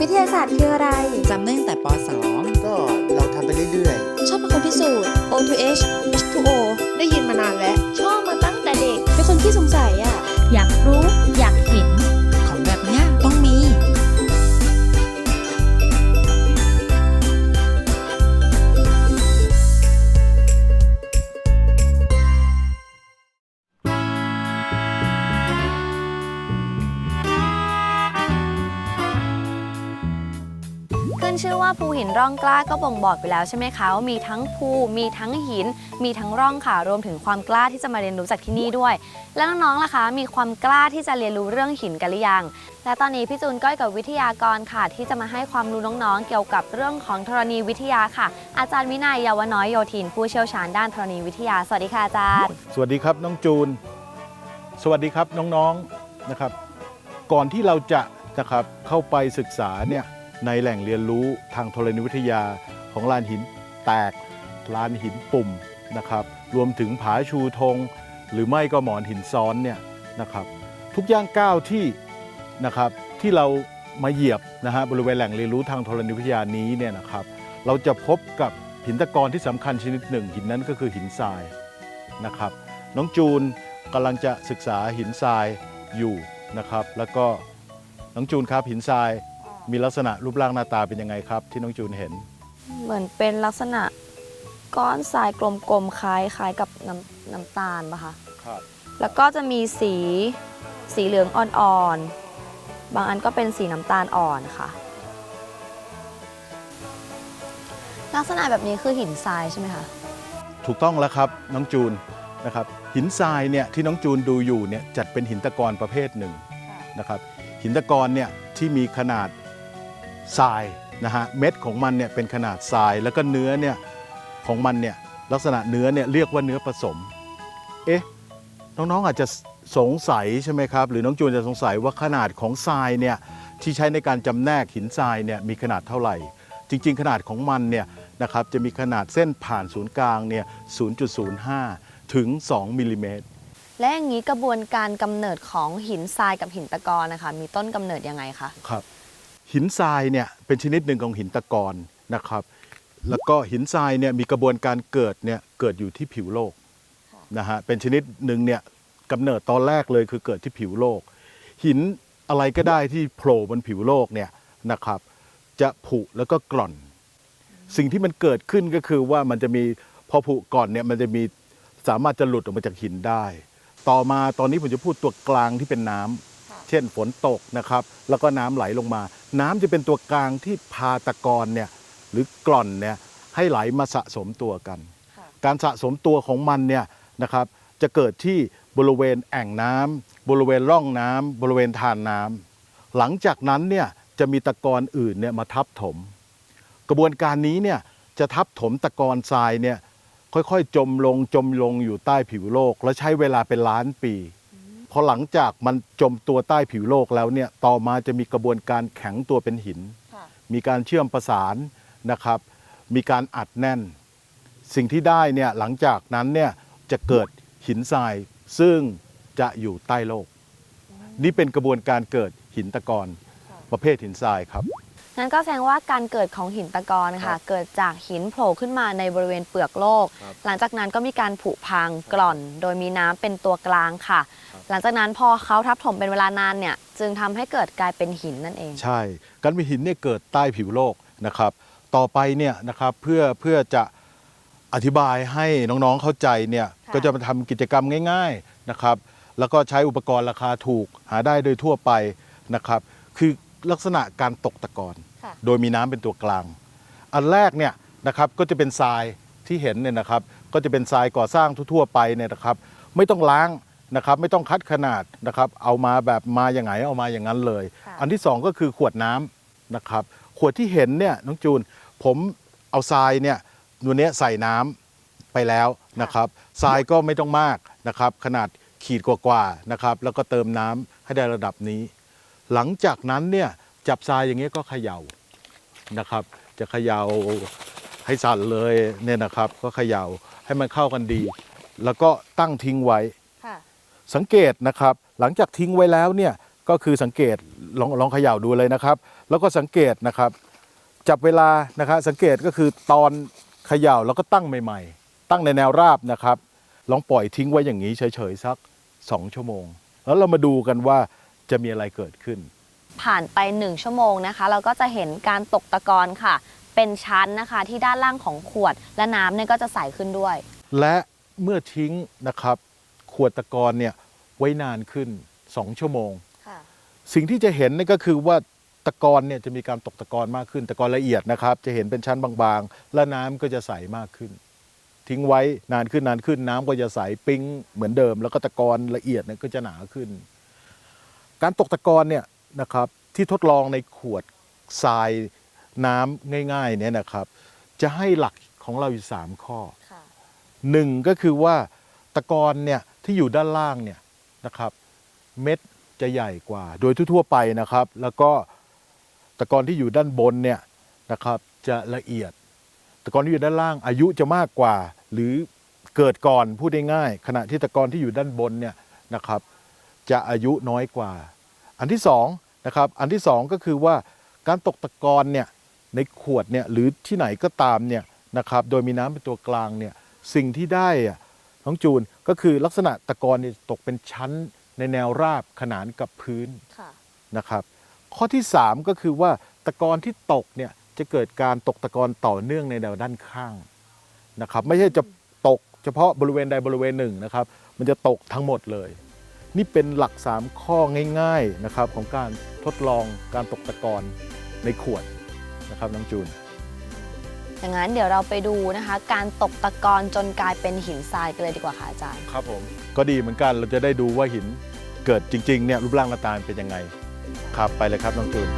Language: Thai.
วิทยาศาสตร์คืออะไร จำได้ตั้งแต่ปก็เราทำไปเรื่อยชอบเป็นคนพิสูจน์ O to H H to O ได้ยินมานานแล้ว ชอบมาตั้งแต่เด็ก เป็นคนที่สงสัยอะ อยากรู้ อยากเห็น ชื่อว่าภูหินร่องกล้าก็บ่งบอกไปแล้วใช่ไหมคะว่ามีทั้งภูมีทั้งหิน มีทั้งร่องค่ะ รวมถึงความกล้าที่จะมาเรียนรู้จากที่นี่ด้วย แล้วน้องๆล่ะคะมีความกล้าที่จะเรียนรู้เรื่องหินกันหรือยัง และตอนนี้พี่จูนก้อยกับวิทยากรค่ะ ที่จะมาให้ความรู้น้องๆ เกี่ยวกับเรื่องของธรณีวิทยาค่ะ อาจารย์วินัยเยาวน้อยโยธิน ผู้เชี่ยวชาญด้านธรณีวิทยาสวัสดีค่ะอาจารย์ สวัสดีครับน้องจูน สวัสดีครับน้องๆนะครับ ก่อนที่เราจะนะครับเข้าไปศึกษาเนี่ย ในแหล่งเรียนรู้ทางธรณีวิทยาของลานหินแตกลานหินปุ่มนะครับ รวมถึงผาชูธง หรือไม่ก็หมอนหินซ้อนเนี่ยนะครับ ทุกย่างก้าวที่นะครับที่เรามาเหยียบนะฮะบริเวณแหล่งเรียนรู้ทางธรณีวิทยานี้เนี่ยนะครับ เราจะพบกับหินตะกอนที่สำคัญชนิดหนึ่ง หินนั้นก็คือหินทรายนะครับ น้องจูนกำลังจะศึกษาหินทรายอยู่นะครับ แล้วก็น้องจูนครับหินทราย มีลักษณะรูปร่างหน้าตาเป็นยังไงครับ ที่น้องจูนเห็น เหมือนเป็นลักษณะก้อนทรายกลมๆคล้ายคล้ายกับน้ำน้ำตาลปะคะครับแล้วก็จะมีสีสีเหลืองอ่อนๆ บางอันก็เป็นสีน้ำตาลอ่อนค่ะ ลักษณะแบบนี้คือหินทรายใช่ไหมคะ ถูกต้องแล้วครับน้องจูนนะครับหินทรายเนี่ยที่น้องจูนดูอยู่เนี่ยจัดเป็นหินตะกอนประเภทหนึ่งนะครับหินตะกอนเนี่ยที่มีขนาด ทรายนะฮะเม็ดของมันเนี่ยเป็นขนาดทรายแล้วก็เนื้อเนี่ยของมันเนี่ยลักษณะเนื้อเนี่ยเรียกว่าเนื้อผสม เอ๊ะน้องๆอาจจะสงสัยใช่ไหมครับ หรือน้องจูนจะสงสัยว่าขนาดของทรายเนี่ยที่ใช้ในการจำแนกหินทรายเนี่ยมีขนาดเท่าไหร่ จริง ๆ ขนาดของมันเนี่ยนะครับจะมีขนาดเส้นผ่านศูนย์กลางเนี่ย 0.05 ถึง 2มิลลิเมตรและอย่างนี้กระบวนการกำเนิดของหินทรายกับหินตะกอนนะคะมีต้นกำเนิดยังไงคะครับ หินทรายเนี่ยเป็นชนิดหนึ่งของหินตะกอนนะครับ แล้วก็หินทรายเนี่ยมีกระบวนการเกิดเนี่ยเกิดอยู่ที่ผิวโลกนะฮะเป็นชนิดหนึ่งเนี่ยกำเนิดตอนแรกเลยคือเกิดที่ผิวโลก หินอะไรก็ได้ที่โผล่บนผิวโลกเนี่ยนะครับจะผุแล้วก็กร่อน สิ่งที่มันเกิดขึ้นก็คือว่ามันจะมีพอผุก่อนเนี่ยมันจะมีสามารถจะหลุดออกมาจากหินได้ ต่อมาตอนนี้ผมจะพูดตัวกลางที่เป็นน้ำ เช่นฝนตกนะครับ แล้วก็น้ำไหลลงมา น้ำจะเป็นตัวกลางที่พาตะกอนเนี่ยหรือกร่อนเนี่ยให้ไหลมาสะสมตัวกัน การสะสมตัวของมันเนี่ยนะครับจะเกิดที่บริเวณแอ่งน้ำบริเวณร่องน้ำบริเวณทานน้ำหลังจากนั้นเนี่ยจะมีตะกอนอื่นเนี่ยมาทับถม กระบวนการนี้เนี่ยจะทับถมตะกอนทรายเนี่ยค่อยๆ จมลงจมลงอยู่ใต้ผิวโลก และใช้เวลาเป็นล้านปี พอหลังจากมันจมตัวใต้ผิวโลกแล้วเนี่ยต่อมาจะมีกระบวนการแข็งตัวเป็นหิน มีการเชื่อมประสานนะครับ มีการอัดแน่น สิ่งที่ได้เนี่ยหลังจากนั้นเนี่ยจะเกิดหินทรายซึ่งจะอยู่ใต้โลก นี่เป็นกระบวนการเกิดหินตะกอนประเภทหินทรายครับงั้นก็แสดงว่าการเกิดของหินตะกอนค่ะ เกิดจากหินโผล่ขึ้นมาในบริเวณเปลือกโลกครับหลังจากนั้นก็มีการผุพังกร่อน โดยมีน้ำเป็นตัวกลางค่ะ หลังจากนั้นพอเขาทับถมเป็นเวลานานเนี่ยจึงทำให้เกิดกลายเป็นหินนั่นเอง ใช่ การมีหินเนี่ยเกิดใต้ผิวโลกนะครับ ต่อไปเนี่ยนะครับเพื่อเพื่อจะอธิบายให้น้องๆเข้าใจเนี่ยค่ะ ก็จะมาทำกิจกรรมง่ายๆนะครับ แล้วก็ใช้อุปกรณ์ราคาถูกหาได้โดยทั่วไปนะครับ คือลักษณะการตกตะกอน ค่ะ โดยมีน้ำเป็นตัวกลาง อันแรกเนี่ยนะครับก็จะเป็นทรายที่เห็นเนี่ยนะครับ ก็จะเป็นทรายก่อสร้างทั่วๆไปเนี่ยนะครับ ไม่ต้องล้าง นะครับไม่ต้องคัดขนาดนะครับเอามาแบบมาอย่างไงเอามาอย่างนั้นเลยค่ะอันที่สองก็คือขวดน้ำนะครับขวดที่เห็นเนี่ยน้องจูน ผมเอาทรายเนี่ยตัวเนี้ยใส่น้ำไปแล้วนะครับทรายก็ไม่ต้องมากนะครับขนาดขีดกว่าๆนะครับแล้วก็เติมน้ำให้ได้ระดับนี้ หลังจากนั้นเนี่ยจับทรายอย่างเงี้ยก็เขย่านะครับ จะเขย่าให้สั่นเลยเนี่ยนะครับ ก็เขย่าให้มันเข้ากันดี แล้วก็ตั้งทิ้งไว้ค่ะ สังเกตนะครับ หลังจากทิ้งไว้แล้วเนี่ยก็คือสังเกตลองลองเขย่าดูเลยนะครับ แล้วก็สังเกตนะครับจับเวลานะครับสังเกตก็คือตอนเขย่าแล้วก็ตั้งใหม่ ๆ ตั้งในแนวราบนะครับ ลองปล่อยทิ้งไว้อย่างนี้เฉยๆสัก 2 ชั่วโมง แล้วเรามาดูกันว่าจะมีอะไรเกิดขึ้น ผ่านไป 1 ชั่วโมงนะคะ เราก็จะเห็นการตกตะกอนค่ะ เป็นชั้นนะคะที่ด้านล่างของขวด และน้ำเนี่ยก็จะใสขึ้นด้วย และเมื่อทิ้งนะครับ ขวดตะกอนเนี่ยไว้นานขึ้น 2 ชั่วโมงค่ะสิ่งที่จะเห็นนี่ก็คือว่าตะกอนเนี่ยจะมีการตกตะกอนมากขึ้น ตะกอนละเอียดนะครับ จะเห็นเป็นชั้นบางๆ และน้ำก็จะใสมากขึ้น ทิ้งไว้นานขึ้นนานขึ้น น้ำก็จะใสปิ้งเหมือนเดิม แล้วก็ตะกอนละเอียดเนี่ยก็จะหนาขึ้น การตกตะกอนเนี่ยนะครับที่ทดลองในขวดทรายน้ำง่ายๆเนี่ยนะครับ จะให้หลักของเราอยู่สามข้อค่ะหนึ่งก็คือว่า ตะกอนเนี่ยที่อยู่ด้านล่างเนี่ยนะครับเม็ดจะใหญ่กว่า โดยทั่วๆไปนะครับ แล้วก็ตะกอนที่อยู่ด้านบนเนี่ยนะครับจะละเอียด ตะกอนที่อยู่ด้านล่างอายุจะมากกว่า หรือเกิดก่อนพูดง่ายๆขณะที่ตะกอนที่อยู่ด้านบนเนี่ยนะครับจะอายุน้อยกว่า อันที่สองนะครับอันที่สองก็คือว่าการตกตะกอนเนี่ยในขวดเนี่ยหรือที่ไหนก็ตามเนี่ยนะครับโดยมีน้ำเป็นตัวกลางเนี่ยสิ่งที่ได้อะ น้องจูนก็คือลักษณะตะกอนเนี่ยตกเป็นชั้นในแนวราบขนานกับพื้นค่ะนะครับ ข้อที่ 3 ก็คือว่าตะกอนที่ตกเนี่ยจะเกิดการตกตะกอนต่อเนื่องในแนวด้านข้างนะครับ ไม่ใช่จะตกเฉพาะบริเวณใดบริเวณหนึ่งนะครับ มันจะตกทั้งหมดเลย นี่เป็นหลัก 3 ข้อง่ายๆนะครับของการทดลองการตกตะกอนในขวดนะครับน้องจูน อย่างนั้นเดี๋ยวเราไปดูนะคะ การตกตะกอนจนกลายเป็นหินทรายกันเลยดีกว่าค่ะอาจารย์ ครับผม ก็ดีเหมือนกันเราจะได้ดูว่าหินเกิดจริงๆเนี่ยรูปร่างหน้าตาเป็นยังไงครับไปเลยครับน้องจูน